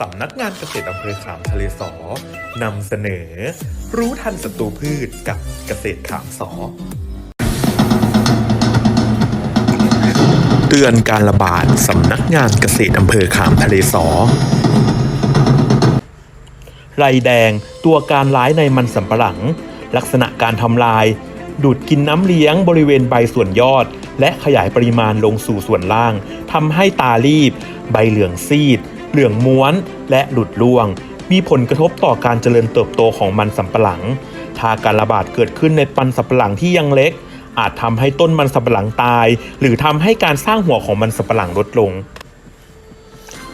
สำนักงานเกษตรอำเภอขามทะเลสอนำเสนอ รู้ทันศัตรูพืชกับเกษตรขามสอ เตือนการระบาดสำนักงานเกษตรอำเภอขามทะเลสอไรแดงตัวการร้ายในมันสำปะหลัง ลักษณะการทำลาย ดูดกินน้ำเลี้ยงบริเวณใบส่วนยอด และขยายปริมาณลงสู่ส่วนล่างทำให้ตารีบ ใบเหลืองซีด เหลืองม้วนและหลุดร่วง มีผลกระทบต่อการเจริญเติบโตของมันสำปะหลัง ถ้าการระบาดเกิดขึ้นในมันสำปะหลังที่ยังเล็ก อาจทำให้ต้นมันสำปะหลังตาย หรือทำให้การสร้างหัวของมันสำปะหลังลดลง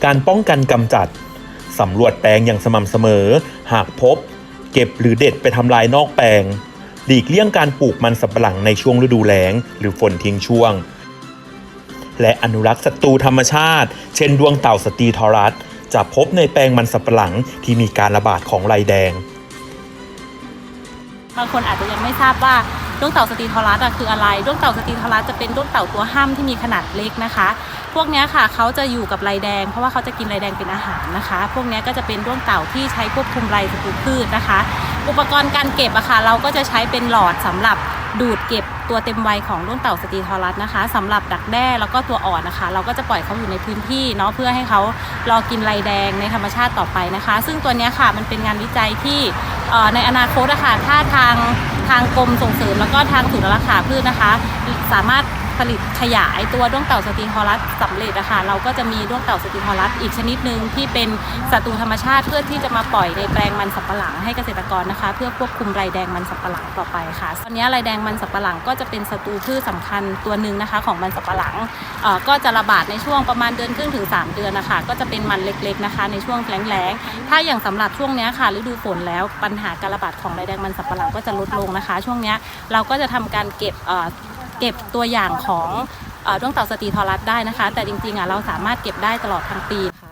การป้องกันกำจัดสำรวจแปลงอย่างสม่ำเสมอ หากพบ เก็บหรือเด็ดไปทำลายนอกแปลง หลีกเลี่ยงการปลูกมันสำปะหลังในช่วงฤดูแล้ง หรือฝนทิ้งช่วง และอนุรักษ์ศัตรูธรรมชาติ เช่นดวงเต่าสตีทอรัส จะพบในแปลงมันสำปะหลังที่มีการระบาดของไรแดง บางคนอาจจะยังไม่ทราบว่าด้วงเต่าสตีทอรัสคืออะไรด้วงเต่าสตีทอรัสจะเป็นด้วงเต่าตัวห้ามที่มีขนาดเล็กนะคะ พวกนี้ค่ะเขาจะอยู่กับไรแดง เพราะว่าเขาจะกินไรแดงเป็นอาหารนะคะ พวกนี้ก็จะเป็นด้วงเต่าที่ใช้ควบคุมไรศัตรูพืชนะคะ อุปกรณ์การเก็บอะค่ะเราก็จะใช้เป็นหลอดสำหรับ ดูดเก็บตัวเต็มวัยของรุ่นเต่าสตรีทอรัสนะคะสำหรับดักแด้แล้วก็ตัวอ่อนนะคะ เราก็จะปล่อยเขาอยู่ในพื้นที่เนาะเพื่อให้เขารอกินไรแดงในธรรมชาติต่อไปนะคะ ซึ่งตัวนี้ค่ะมันเป็นงานวิจัยที่ในอนาคตนะค่ะถ้าทางทางกรมส่งเสริมแล้วก็ทางศูนย์รักษาพืชนะคะ สามารถ ผลิตขยายตัวด้วงเต่าสตรีทอรัสสำเร็จนะคะเราก็จะมีด้วงเต่าสตรีทอรัสอีกชนิดหนึ่งที่เป็นศัตรูธรรมชาติเพื่อที่จะมาปล่อยในแปลงมันสำปะหลังให้เกษตรกรนะคะ เพื่อควบคุมไรแดงมันสำปะหลังต่อไปค่ะตอนนี้ไรแดงมันสำปะหลังก็จะเป็นศัตรูพืชสำคัญตัวหนึ่งนะคะ ของมันสำปะหลังก็จะระบาดในช่วงประมาณเดือนครึ่งถึง 3 เดือนนะคะ ก็จะเป็นมันเล็กๆนะคะ ในช่วงแล้งๆถ้าอย่างสำหรับช่วงนี้ค่ะฤดูฝนแล้วปัญหาการระบาดของไรแดงมันสำปะหลังก็จะลดลงนะคะ ช่วงนี้เราก็จะทำการเก็บ เก็บตัวอย่างของอดวงเต่าสตีทอรัสได้นะคะ แต่จริงๆอะเราสามารถเก็บได้ตลอดทั้งปีค่ะ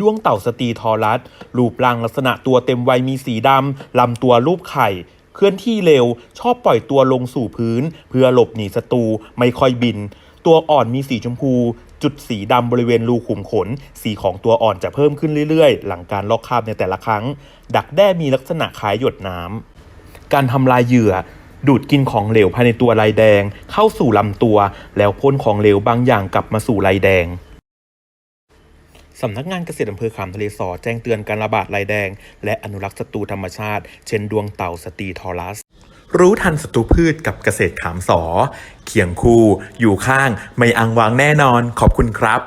ดวงเต่าสตีทอรัสรูปร่างลักษณะตัวเต็มวัยมีสีดำลำตัวรูปไข่ เคลื่อนที่เร็ว ชอบปล่อยตัวลงสู่พื้น เพื่อหลบหนีศัตรูไม่ค่อยบิน ตัวอ่อนมีสีชมพู จุดสีดำบริเวณรูขุมขน สีของตัวอ่อนจะเพิ่มขึ้นเรื่อยๆ หลังการลอกคราบในแต่ละครั้ง ดักแด้มีลักษณะคล้ายหยดน้ำการทำลายเหยื่อ ดูดกินของเหลวภายในตัวลายแดง เข้าสู่ลำตัว แล้วพ่นของเหลวบางอย่างกลับมาสู่ลายแดงสำนักงานเกษตรอำเภอขามทะเลสอแจ้งเตือนการระบาดลายแดง และอนุรักษ์ศัตรูธรรมชาติ เช่นดวงเต่าสตีทอรัส รู้ทันศัตรูพืชกับเกษตรขามสอ เคียงคู่ อยู่ข้าง ไม่อังวางแน่นอน ขอบคุณครับ